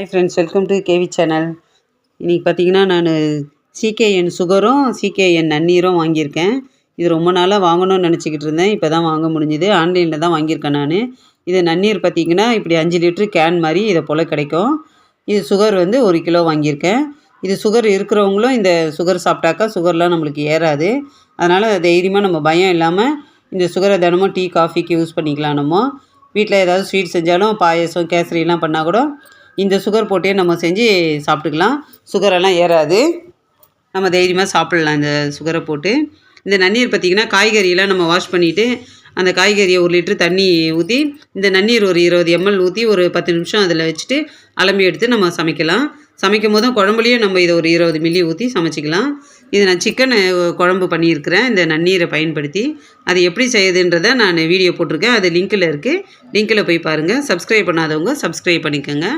Hi friends welcome to KV channel இன்றைக்கி பார்த்தீங்கன்னா நான் சிகேஎன் சுகரும் சிகேஎன் நன்னீரும் வாங்கியிருக்கேன். இது ரொம்ப நாளாக வாங்கணும்னு நினச்சிக்கிட்டு இருந்தேன். இப்போ தான் வாங்க முடிஞ்சுது. ஆன்லைனில் தான் வாங்கியிருக்கேன் நான். இது நன்னீர் பார்த்தீங்கன்னா இப்படி அஞ்சு லிட்ரு கேன் மாதிரி இதை போல் கிடைக்கும். இது சுகர் வந்து ஒரு கிலோ வாங்கியிருக்கேன். இது சுகர் இருக்கிறவங்களும் இந்த சுகர் சாப்பிட்டாக்கா சுகர்லாம் நம்மளுக்கு ஏறாது. அதனால் தைரியமாக நம்ம பயம் இல்லாமல் இந்த சுகரை தினமும் டீ காஃபிக்கு யூஸ் பண்ணிக்கலாம் நம்ம. வீட்டில் ஏதாவது ஸ்வீட் செஞ்சாலும் பாயசம் கேசரிலாம் பண்ணால் கூட இந்த சுகர் போட்டே நம்ம செஞ்சு சாப்பிட்டுக்கலாம். சுகரெல்லாம் ஏறாது. நம்ம தைரியமாக சாப்பிட்லாம் இந்த சுகரை போட்டு. இந்த நன்னீர் பார்த்திங்கன்னா காய்கறியெல்லாம் நம்ம வாஷ் பண்ணிவிட்டு அந்த காய்கறியை ஒரு லிட்ரு தண்ணி ஊற்றி இந்த நன்னீர் ஒரு இருபது எம்எல் ஊற்றி ஒரு பத்து நிமிஷம் அதில் வச்சுட்டு அலம்பி எடுத்து நம்ம சமைக்கலாம். சமைக்கும் போதும் குழம்புலையும் நம்ம இதை ஒரு இருபது மில்லி ஊற்றி சமைச்சிக்கலாம். இது நான் சிக்கன் குழம்பு பண்ணியிருக்கிறேன். இந்த நன்னீரை பயன்படுத்தி அது எப்படி செய்யுதுன்றதை நான் வீடியோ போட்டிருக்கேன். அது லிங்க்கில் இருக்குது லிங்க்கில் போய் பாருங்கள் சப்ஸ்கிரைப் பண்ணாதவங்க சப்ஸ்கிரைப் பண்ணிக்கோங்க.